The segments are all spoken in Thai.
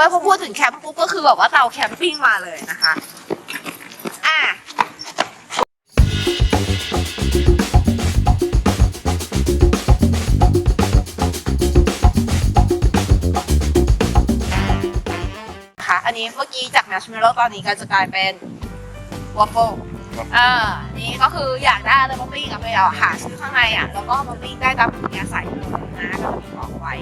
ว้ยพอพูดถึงแคมป์ปุ๊บก็คือแบบว่าเตาแคมปิ้งมาเลยนะคะ อะค่ะอันนี้เมื่อกี้จากแมชเมลโล่ตอนนี้ก็จะกลายเป็นวอฟเฟิลอ่านี่ก็คืออยากได้อะไรมาปิ้งอะไปเอาหาซื้อข้างในอะ แล้วก็มาปิ้งได้ตามอัธยาศัยเลยนะก็มีบอกไว้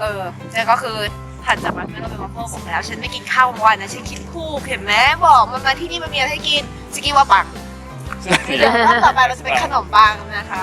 เออนี่ก็คือ ถัดจากแมชเมลโล่เป็นวอฟเฟิลผมแล้ว ฉันไม่กินข้าวเมื่อวานนะฉันกินคู่เห็นไหมบอกมันมาที่นี่มันมีอะไรให้กินสกินว่าปังเดี๋ยวรอบต่อไปเราจะเป็นขนมปังนะคะ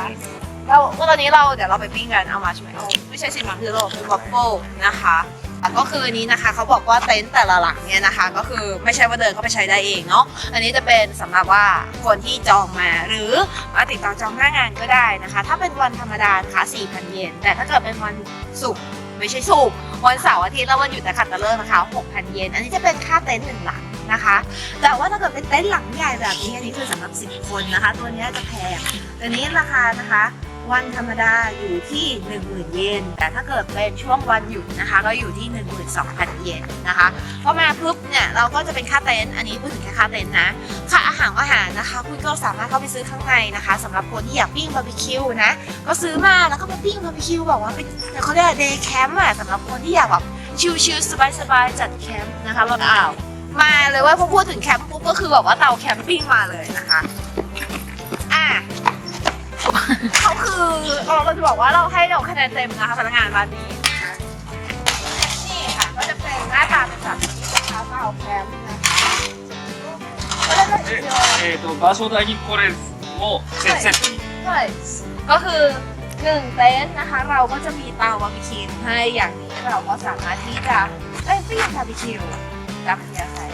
เราก็ตอนนี้เราเดี๋ยวเราไปปิ้งกันเอามาใช่ไหมเอาไม่ใช่สิมันคือเราเป็นวอฟเฟิลนะคะแล้วก็คืออันนี้นะคะเขาบอกว่าเต็นท์แต่ละหลังเนี่ยนะคะ ก็คือไม่ใช่ว่าเดินเข้าไปใช้ได้เองเนาะอันนี้จะเป็นสำหรับว่าคนที่จองมา หรือมาติดต่อจองหน้างานก็ได้นะคะ ถ้าเป็นวันธรรมดานะคะ4,000 เยนแต่ถ้าเกิดเป็นวันศุกร์ ไม่ใช่สุกวันเสาร์อาทิตย์แล้ววันหยุดแต่ขัดตะเลิกนะคะ 6,000 เยน อันนี้จะเป็นค่าเต็นท์หนึ่งหลังนะคะ แต่ว่าถ้าเกิดเป็นเต็นท์หลังใหญ่แบบนี้อันนี้คือสำหรับ 10 คนนะคะ ตัวนี้จะแพงตัวนี้ราคานะคะ วันธรรมดาอยู่ที่ 10,000 เยน แต่ถ้าเกิดเป็นช่วงวันหยุดนะคะ ก็อยู่ที่ 12,000 เยนนะคะพอมาปุ๊บเนี่ยเราก็จะเป็นค่าเต็นท์อันนี้พูดถึงแค่ค่าเต็นท์นะ ค่าอาหารอาหารนะคะ คุณก็สามารถเข้าไปซื้อข้างในนะคะสำหรับคนที่อยากปิ้งบาร์บีคิวนะ ก็ซื้อมาแล้วก็มาปิ้งบาร์บีคิวบอกว่าเป็นเขาเรียกเดย์แคมป์อะสำหรับคนที่อยากแบบชิลๆสบายๆจัดแคมป์นะคะเราอ้าวมาเลยว่าพอพูดถึงแคมป์ปุ๊บก็คือแบบว่าเตาแคมปิ้งมาเลยนะคะคือเราก็จะบอกว่าเราให้เราคะแนนเต็มนะคะพนักงานร้านนี้นะคะนี่ค่ะก็จะเป็นหน้าตาเป็นแบบนี้นะคะเตาแคมป์นะคะก็ได้เลย で、えー、と場所代にこれをセセットに ด้วยก็คือหนึ่งเต็นท์นะคะ เราก็จะมีเตาบาร์บีคิวให้อย่างนี้เราก็สามารถที่จะเอ้ยปิ้งบาร์บีคิวตามที่อยากใส่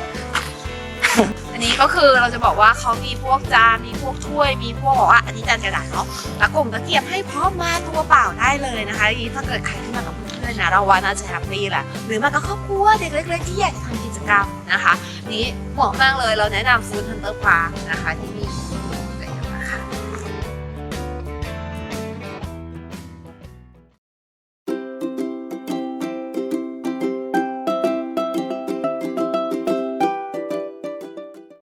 อันนี้ก็คือเราจะบอกว่าเขามีพวกจานมีพวกถ้วย มีพวกบอกว่าอันนี้จานกระดาษเนาะแล้วกลุ่มตะเกียบให้พร้อมมาตัวเปล่าได้เลยนะคะทีนี้ถ้าเกิดใครที่มากับเพื่อนๆนะเราว่าน่าจะแฮปปี้แหละหรือมากับครอบครัวเด็กเล็กๆที่อยากจะทำกิจกรรมนะคะ นี้เหมาะมากเลยเราแนะนำฟู้ดฮันเตอร์พาร์คนะคะที่นี่